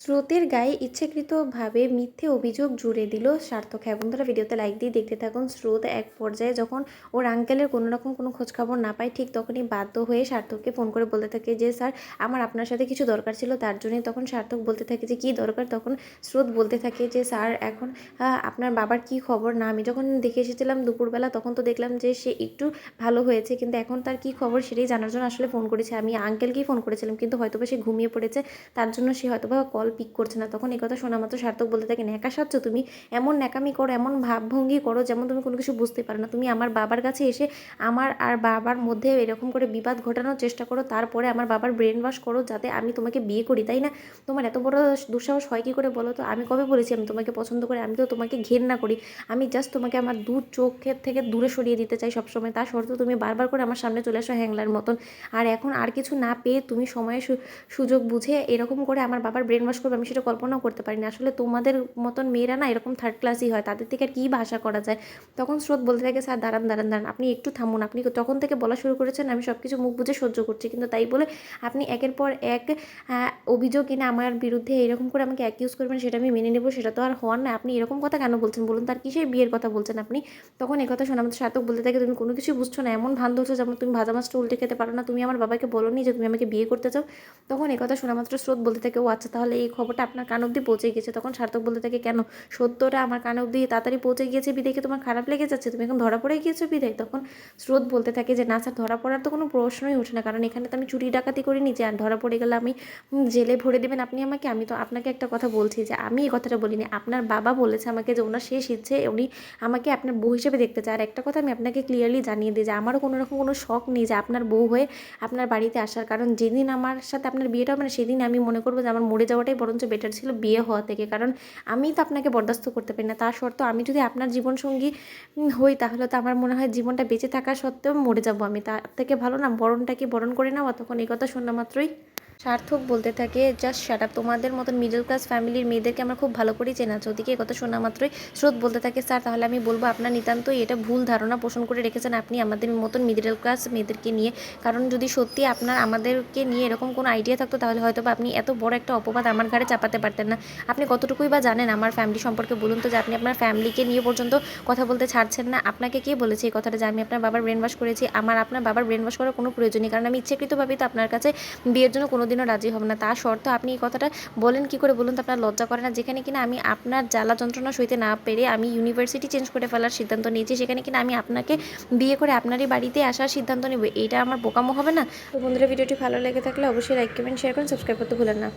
স্রোতের গায়ে ইচ্ছাকৃতভাবে মিথ্যে অভিযোগ জুড়ে দিল সার্থক। হ্যাঁ বন্ধুরা, ভিডিওতে লাইক দিয়ে দেখতে থাকুন। স্রোত এক পর্যায়ে যখন ওর আঙ্কেলের কোনো রকম কোনো খোঁজখবর না পায়, ঠিক তখনই বাধ্য হয়ে সার্থককে ফোন করে বলতে থাকে যে, স্যার, আমার আপনার সাথে কিছু দরকার ছিল। তার জন্যই তখন সার্থক বলতে থাকে যে, কী দরকার? তখন স্রোত বলতে থাকে যে, স্যার, এখন আপনার বাবার কি খবর? না, আমি যখন দেখে এসেছিলাম দুপুরবেলা, তখন তো দেখলাম যে, সে একটু ভালো হয়েছে। কিন্তু এখন তার কি খবর সেটাই জানার জন্য আসলে ফোন করেছে। আমি আঙ্কেলকেই ফোন করেছিলাম, কিন্তু হয়তোবা সে ঘুমিয়ে পড়েছে। তার জন্য সে হয়তোবা কল পিক করছে না, তখন এই কথা শোনা মাত্র সার্থক বলতে থাকে, ন্যাকা সাজছো তুমি, এমন ন্যাকামি করো, এমন ভাবভঙ্গি করো যেমন তুমি কোনো কিছু বুঝতে পারো না। তুমি আমার বাবার কাছে এসে আমার আর বাবার মধ্যে এরকম করে বিবাদ ঘটানোর চেষ্টা করো, তারপরে আমার বাবার ব্রেন ওয়াশ করো যাতে আমি তোমাকে বিয়ে করি, তাই না? তোমার এত বড় দুঃসাহস হয় কী করে বলো তো? আমি কবে বলেছি আমি তোমাকে পছন্দ করি, আমি তো তোমাকে ঘেন্না করি। আমি জাস্ট তোমাকে আমার দু চোখের থেকে দূরে সরিয়ে দিতে চাই সবসময়। তা সত্ত্বেও তুমি বারবার করে আমার সামনে চলে আসো হ্যাংলার মতন। আর এখন আর কিছু না পেয়ে তুমি সময়ে সুযোগ বুঝে এরকম করে আমার বাবার ব্রেন ওয়াশ করবে আমি সেটা কল্পনাও করতে পারি না আসলে তোমাদের মতন মেয়েরা না এরকম থার্ড ক্লাসই হয়, তাদের থেকে আর কী ভাষা করা যায়? তখন স্রোত বলতে থাকে, স্যার, দাঁড়ান দাঁড়ান দাঁড়ান, আপনি একটু থামুন। আপনি তখন থেকে বলা শুরু করেছেন, আমি সব কিছু মুখ বুঝে সহ্য করছি। কিন্তু তাই বলে আপনি একের পর এক অভিযোগ এনে আমার বিরুদ্ধে এরকম করে আমাকে অ্যাকিউজ করবেন, সেটা আমি মেনে নেব, সেটা তো আর হওয়ার না আপনি এরকম কথা কেন বলছেন? বলুন তার কিসের বিয়ের কথা বলছেন আপনি? তখন এই কথা শোনা আমাদের সার্থক বলতে থাকে, তুমি কোনো কিছু বুঝছ না, এমন ভান ধরছো যেমন তুমি ভাজা মাছটা উল্টে খেতে পারো না, তুমি আমার বাবাকে বলোনি যে তুমি আমাকে বিয়ে করতে চাও? তখন এই কথা শোনা মাত্র স্রোত বলতে থাকে, ও আচ্ছা তাহলে এই খবরটা আপনার কান অব্দি পৌঁছে গেছে তখন সার্থক বলতে থাকে, কেন? সত্যটা আমার কান অব্দি তাড়াতাড়ি পৌঁছে গিয়েছে বিদায়কে তোমার খারাপ লেগে যাচ্ছে? তুমি এখন ধরা পড়ে গিয়েছো বিদায় তখন স্রোত বলতে থাকে যে, না স্যার, ধরা পড়ার তো কোনো প্রশ্নই ওঠে না। কারণ এখানে তো আমি চুরি ডাকাতি করিনি যে, আর ধরা পড়ে গেলে আমি জেলে ভরে দেবেন আপনি আমাকে? আমি তো আপনাকে একটা কথা বলছি যে, আমি এই কথাটা বলিনি। আপনার বাবা বলেছে আমাকে যে, ওনার শেষ ইচ্ছে, উনি আমাকে আপনার বউ হিসেবে দেখতে চায়। আর একটা কথা আমি আপনাকে ক্লিয়ারলি জানিয়ে দিই যে, আমারও কোনো রকম কোনো শখ নেই যে, আপনার বউ হয়ে আপনার বাড়িতে আসার। কারণ যেদিন আমার সাথে আপনার বিয়েটা হবে না সেদিন আমি মনে করব যে, আমার মরে যাওয়াটাই বরঞ্চ বেটার ছিল বিয়ে হওয়া থেকে। কারণ আমি তো আপনাকে বরদাস্ত করতে পারি না। তার সত্ত্বেও আমি যদি আপনার জীবনসঙ্গী হই, তাহলে তো আমার মনে হয় জীবনটা বেঁচে থাকা সত্ত্বেও মরে যাব আমি। তার থেকে ভালো না বরণটাকে বরণ করে নেওয়া? তখন এই কথা শোনা মাত্রই। সার্থক বলতে থাকে জাস্ট শাট আপ তোমাদের মতন মিডল ক্লাস ফ্যামিলির মেয়েদেরকে আমরা খুব ভালো করেই চেনা ওদিকে কথা শোনা মাত্রই স্রোত বলতে থাকে স্যার তাহলে আমি বলব আপনার নিতান্তই এটা ভুল ধারণা পোষণ করে রেখেছেন আপনি আমাদের মতন মিডল ক্লাস মেয়েদেরকে নিয়ে। কারণ যদি সত্যি আপনার, আমাদেরকে নিয়ে এরকম কোনো আইডিয়া থাকতো, তাহলে হয়তো বা আপনি এত বড় একটা অপবাদ আমার ঘাড়ে চাপাতে পারতেন না। আপনি কতটুকুই বা জানেন আমার ফ্যামিলি সম্পর্কে বলুন তো, যে আপনি আপনার ফ্যামিলিকে নিয়ে পর্যন্ত কথা বলতে ছাড়ছেন না। আপনাকে কে বলেছে এই কথাটা? যে আমি আপনার বাবার ব্রেন ওয়াশ করেছি। আমার, আপনার বাবার ব্রেন ওয়াশ করার কোনো প্রয়োজন নেই কারণ আমি ইচ্ছাকৃতভাবেই তো আপনার কাছে বিয়ের জন্য কোনোদিনও রাজি হবে না। তা শর্ত আপনি এই কথাটা বলেন, কি করে বলুন তো? আপনার লজ্জা করে না? যেখানে কিনা আমি আপনার জ্বালা যন্ত্রণা সইতে না পেরে আমি ইউনিভার্সিটি চেঞ্জ করে ফেলার সিদ্ধান্ত নিয়েছি। সেখানে কিনা আমি আপনাকে বিয়ে করে আপনারই বাড়িতে আসার সিদ্ধান্ত নেব। এটা আমার বোকামো হবে না? তো বন্ধুরা, ভিডিওটি ভালো লেগে থাকলে অবশ্যই লাইক কমেন্ট শেয়ার করুন। সাবস্ক্রাইব করতে ভুলেন না।